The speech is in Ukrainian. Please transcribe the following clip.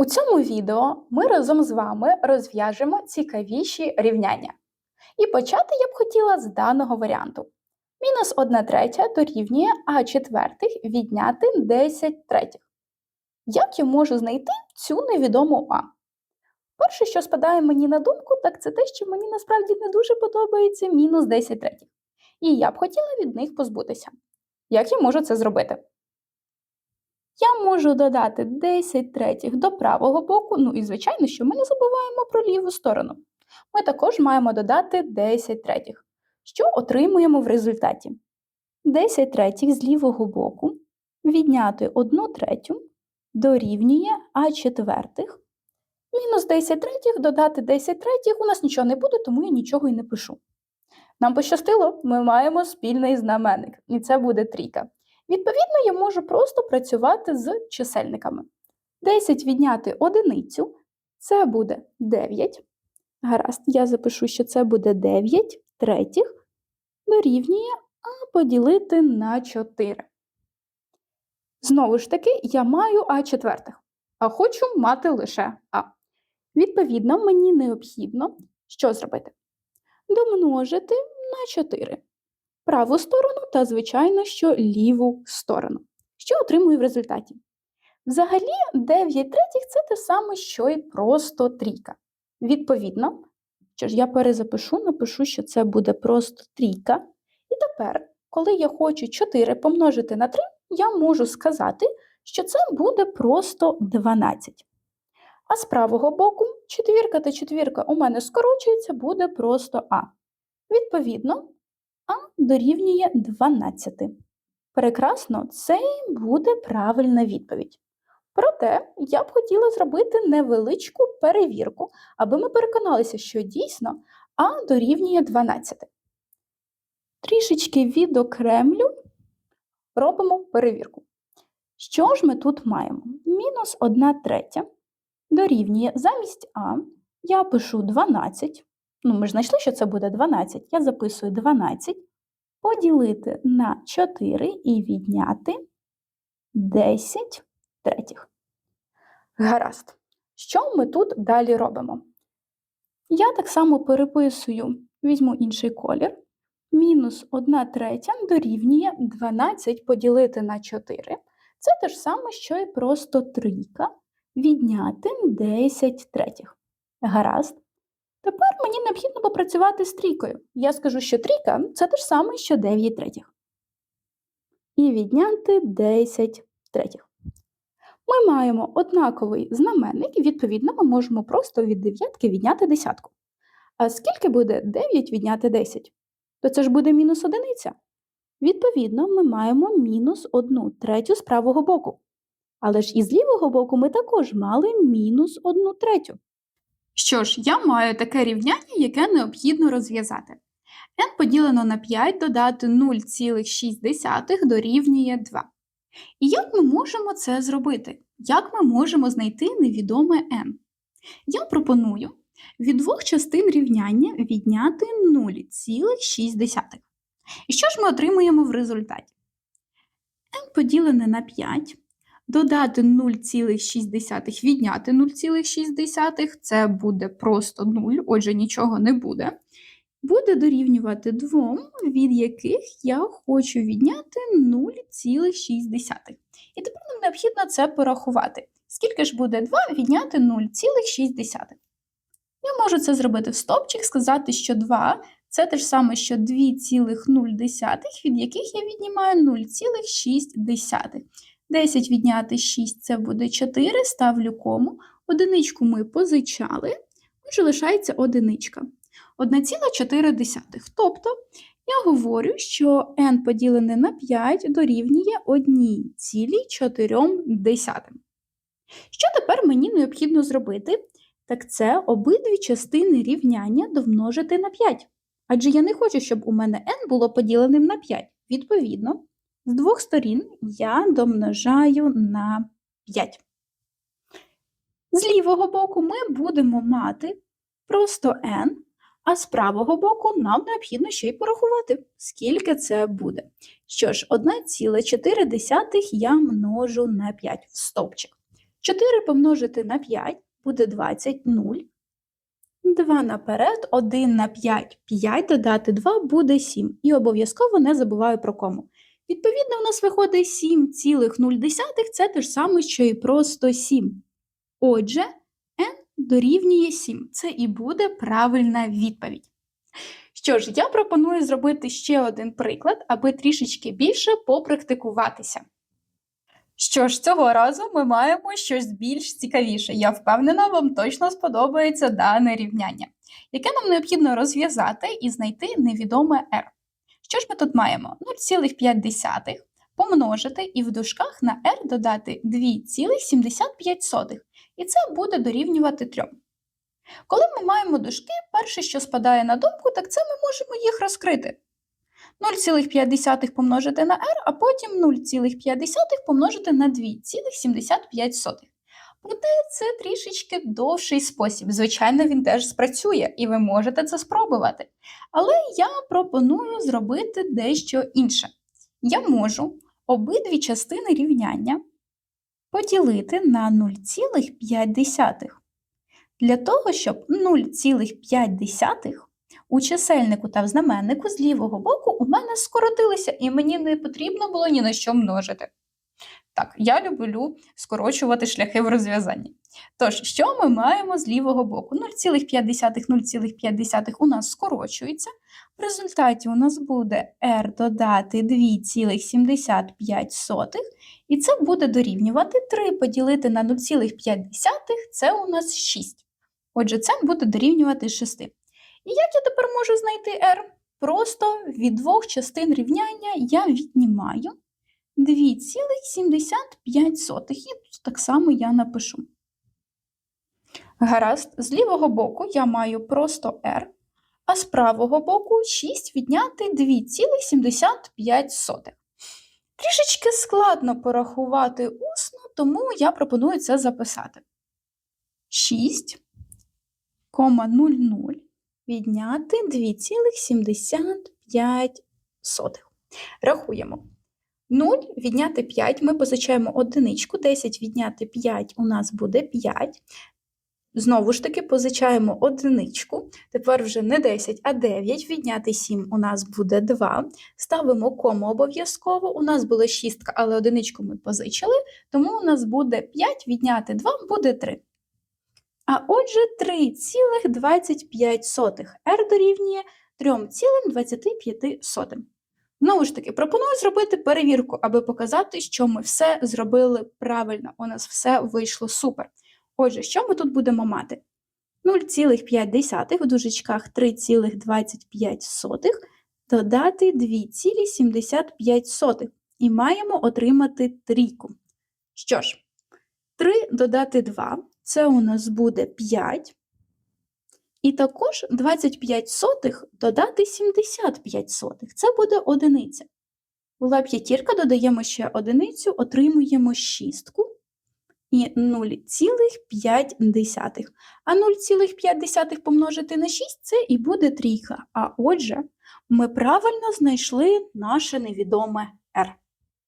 У цьому відео ми разом з вами розв'яжемо цікавіші рівняння. І почати я б хотіла з даного варіанту. Мінус 1 третя дорівнює а четвертих відняти 10 третіх. Як я можу знайти цю невідому а? Перше, що спадає мені на думку, так це те, що мені насправді не дуже подобається мінус 10 третіх. І я б хотіла від них позбутися. Як я можу це зробити? Я можу додати 10 третіх до правого боку, ну і, звичайно, що ми не забуваємо про ліву сторону. Ми також маємо додати 10 третіх, що отримуємо в результаті. 10 третіх з лівого боку відняти 1 третю дорівнює а четвертих. Мінус 10 третіх додати 10 третіх у нас нічого не буде, тому я нічого і не пишу. Нам пощастило, ми маємо спільний знаменник, і це буде трійка. Відповідно, я можу просто працювати з чисельниками. 10 відняти одиницю це буде 9. Гаразд, я запишу, що це буде 9 третіх дорівнює А поділити на 4. Знову ж таки, я маю А четвертих, а хочу мати лише А. Відповідно, мені необхідно що зробити? Домножити на 4 праву сторону та, звичайно, що ліву сторону. Що отримую в результаті? Взагалі, 9 третіх це те саме, що і просто трійка. Відповідно, що ж я перезапишу, напишу, що це буде просто трійка. І тепер, коли я хочу 4 помножити на 3, я можу сказати, що це буде просто 12. А з правого боку четвірка та четвірка у мене скорочується, буде просто А. Відповідно, а дорівнює 12. Прекрасно, це і буде правильна відповідь. Проте я б хотіла зробити невеличку перевірку, аби ми переконалися, що дійсно А дорівнює 12. Трішечки відокремлю, робимо перевірку. Що ж ми тут маємо? Мінус 1 третя дорівнює замість А я пишу 12. Ну, ми ж знайшли, що це буде 12. Я записую 12, поділити на 4 і відняти 10 третіх. Гаразд. Що ми тут далі робимо? Я так само переписую, візьму інший колір. Мінус 1 третя дорівнює 12 поділити на 4. Це те ж саме, що і просто трійка відняти 10 третіх. Гаразд. Тепер мені необхідно попрацювати з трійкою. Я скажу, що трійка це те ж саме, що 9 третіх. І відняти 10 третіх. Ми маємо однаковий знаменник, і, відповідно, ми можемо просто від дев'ятки відняти десятку. А скільки буде 9 відняти 10? То це ж буде мінус одиниця. Відповідно, ми маємо мінус 1 третю з правого боку. Але ж із лівого боку ми також мали мінус 1 третю. Що ж, я маю таке рівняння, яке необхідно розв'язати. n поділено на 5 додати 0,6 дорівнює 2. І як ми можемо це зробити? Як ми можемо знайти невідоме n? Я пропоную від двох частин рівняння відняти 0,6. І що ж ми отримуємо в результаті? n поділене на 5 Додати 0,6 відняти 0,6 це буде просто 0, отже, нічого не буде. Буде дорівнювати 2, від яких я хочу відняти 0,6. І тепер нам необхідно це порахувати. Скільки ж буде 2 відняти 0,6? Я можу це зробити в стопчик, сказати, що 2 це те ж саме, що 2,0, від яких я віднімаю 0,6. 10 відняти 6 це буде 4, ставлю кому. Одиничку ми позичали, отже лишається одиничка. 1,4. Тобто я говорю, що n поділене на 5 дорівнює 1,4. Що тепер мені необхідно зробити? Так це обидві частини рівняння домножити на 5. Адже я не хочу, щоб у мене n було поділеним на 5. Відповідно, з двох сторін я домножаю на 5. З лівого боку ми будемо мати просто n, а з правого боку нам необхідно ще й порахувати, скільки це буде. Що ж, 1,4 я множу на 5 в стовпчик. 4 помножити на 5 буде 20, 0. 2 наперед, 1 на 5, 5 додати 2 буде 7. І обов'язково не забуваю про кому. Відповідно, у нас виходить 7,0, це те ж саме, що і просто 7. Отже, n дорівнює 7. Це і буде правильна відповідь. Що ж, я пропоную зробити ще один приклад, аби трішечки більше попрактикуватися. Що ж, цього разу ми маємо щось більш цікавіше. Я впевнена, вам точно сподобається дане рівняння, яке нам необхідно розв'язати і знайти невідоме r. Що ж ми тут маємо? 0,5 помножити і в дужках на r додати 2,75, і це буде дорівнювати 3. Коли ми маємо дужки, перше, що спадає на думку, так це ми можемо їх розкрити. 0,5 помножити на r, а потім 0,5 помножити на 2,75. Проте це трішечки довший спосіб. Звичайно, він теж спрацює, і ви можете це спробувати. Але я пропоную зробити дещо інше. Я можу обидві частини рівняння поділити на 0,5. Для того, щоб 0,5 у чисельнику та в знаменнику з лівого боку у мене скоротилися, і мені не потрібно було ні на що множити. Так, я люблю скорочувати шляхи в розв'язанні. Тож, що ми маємо з лівого боку? 0,5 0,5 у нас скорочується. В результаті у нас буде r додати 2,75, і це буде дорівнювати 3 поділити на 0,5 це у нас 6. Отже, це буде дорівнювати 6. І як я тепер можу знайти r? Просто від двох частин рівняння я віднімаю 2,75. І так само я напишу. Гаразд, з лівого боку я маю просто r, а з правого боку 6 відняти 2,75. Трішечки складно порахувати усно, тому я пропоную це записати. 6,00 відняти 2,75. Рахуємо. 0 відняти 5, ми позичаємо одиничку, 10 відняти 5 у нас буде 5. Знову ж таки, позичаємо одиничку, тепер вже не 10, а 9, відняти 7 у нас буде 2. Ставимо кому обов'язково, у нас була 6, але одиничку ми позичили, тому у нас буде 5, відняти 2 буде 3. А отже, 3,25 r дорівнює 3,25. Знову ж таки, пропоную зробити перевірку, аби показати, що ми все зробили правильно, у нас все вийшло супер. Отже, що ми тут будемо мати? 0,5 в дужечках 3,25 додати 2,75 і маємо отримати трійку. Що ж, 3 додати 2 це у нас буде 5. І також 25 сотих додати 75 сотих. Це буде одиниця. Була п'ятірка, додаємо ще одиницю, отримуємо шістку і 0,5. А 0,5 помножити на 6 це і буде трійка. А отже, ми правильно знайшли наше невідоме r.